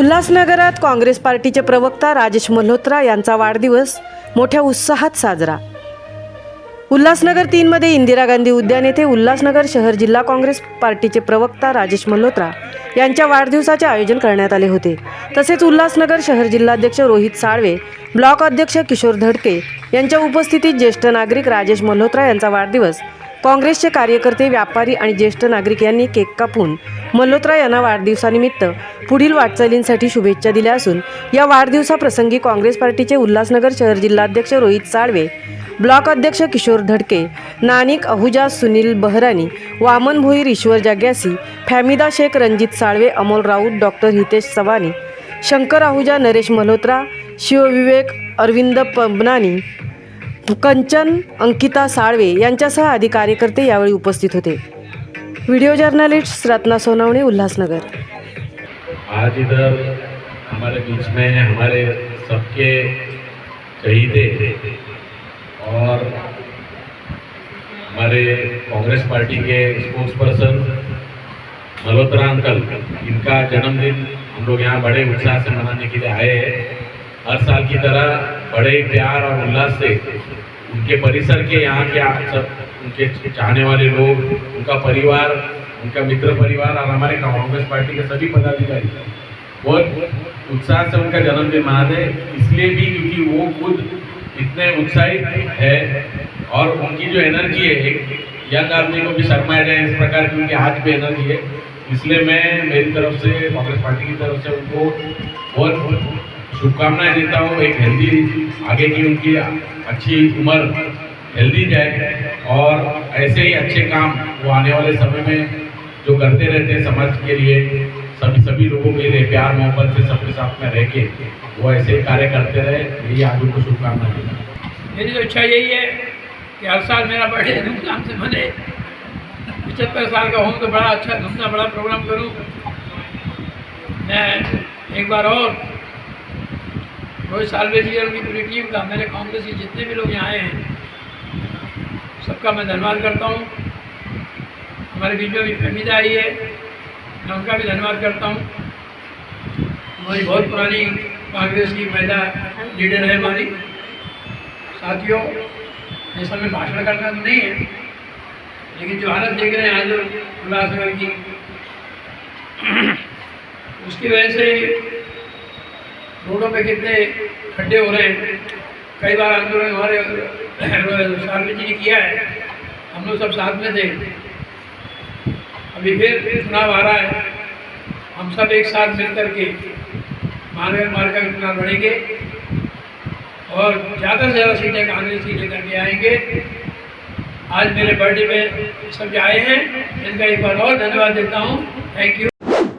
उल्हासनगरात काँग्रेस पार्टीचे प्रवक्ता राजेश मल्होत्रा यांचा वाढदिवस मोठ्या उत्साहात साजरा. उल्हासनगर तीनमध्ये इंदिरा गांधी उद्यान येथे उल्हासनगर शहर जिल्हा काँग्रेस पार्टीचे प्रवक्ता राजेश मल्होत्रा यांच्या वाढदिवसाचे आयोजन करण्यात आले होते. तसेच उल्हासनगर शहर जिल्हाध्यक्ष रोहित साळवे ब्लॉक अध्यक्ष किशोर धडके यांच्या उपस्थितीत ज्येष्ठ नागरिक राजेश मल्होत्रा यांचा वाढदिवस काँग्रेसचे कार्यकर्ते व्यापारी आणि ज्येष्ठ नागरिक यांनी केक कापून मल्होत्रा यांना वाढदिवसानिमित्त पुढील वाटचालींसाठी शुभेच्छा दिल्या असून या वाढदिवसाप्रसंगी काँग्रेस पार्टीचे उल्हासनगर शहर जिल्हाध्यक्ष रोहित साळवे ब्लॉक अध्यक्ष किशोर धडके नानिक अहुजा सुनील बहरानी वामन भोईर ईश्वर जाग्यासी फॅमिदा शेख रणजित साळवे अमोल राऊत डॉक्टर हितेश चव्हाणी शंकर आहुजा नरेश मल्होत्रा शिवविवेक अरविंद पबनानी कंचन अंकिता साळवे यांच्यासह आदी कार्यकर्ते यावेळी उपस्थित होते. Video journalist Ratna Sonawane Ulhasnagar. आज इधर हमारे बीच में हमारे सबके शहीदे और हमारे कांग्रेस पार्टी के स्पोर्ट्स पर्सन मल्होत्रा अंकल इनका जन्मदिन हम लोग यहाँ बड़े उत्साह से मनाने के लिए आए हैं। हर साल की तरह बड़े प्यार और उल्लास से उनके परिसर के यहाँ के आप सब उनके चाहने वाले लोग, उनका परिवार, उनका मित्र परिवार और हमारे कांग्रेस पार्टी के सभी पदाधिकारी, बहुत उत्साह से उनका जन्मदिन मनाते इसलिए भी क्योंकि वो खुद इतने उत्साहित है और उनकी जो एनर्जी है, एक यंग आदमी को भी शर्माया जाए इस प्रकार की उनकी आज भी एनर्जी है। इसलिए मैं मेरी तरफ़ से, कांग्रेस पार्टी की तरफ़ से उनको बहुत शुभकामनाएँ देता हूँ, एक हेल्दी आगे की उनकी अच्छी उम्र हेल्दी जाए और ऐसे ही अच्छे काम वो आने वाले समय में जो करते रहते हैं समाज के लिए सभी सभी लोगों के लिए प्यार, मोहब्बत से सबके साथ में रह के वो ऐसे ही कार्य करते रहे यही आप उनको शुभकामनाएँ हूँ। मेरी तो इच्छा यही है कि हर साल मेरा बर्थडे धूमधाम से मने पचहत्तर साल का हूँ तो बड़ा अच्छा धूमधाम, बड़ा प्रोग्राम करूँ। मैं एक बार और रोहित सालवे जी और उनकी पूरी टीम का। मेरे कांग्रेस के जितने भी लोग यहाँ आए हैं, सबका मैं धन्यवाद करता हूँ। हमारे बीच में भी फहमीदा आई है, मैं उनका भी धन्यवाद करता हूँ। हमारी बहुत पुरानी कांग्रेस की महिला लीडर है हमारी। साथियों, इस में भाषण करना तो नहीं है, लेकिन जो हालत देख रहे हैं आज उल्लासनगर की, उसकी वजह से रोडों पे कितने खड्डे हो रहे हैं। कई बार आंदोलन हमारे शार्मी जी ने किया है। हम लोग सब साथ में थे। अभी फिर चुनाव आ रहा है। हम सब एक साथ मिल करके मानव मार्ग का चुनाव लड़ेंगे और ज़्यादा से ज़्यादा सीटें कांग्रेस की लेकर के आएँगे। आज मेरे बर्थडे में सब आए हैं, इनका एक बार और धन्यवाद देता हूँ। Thank you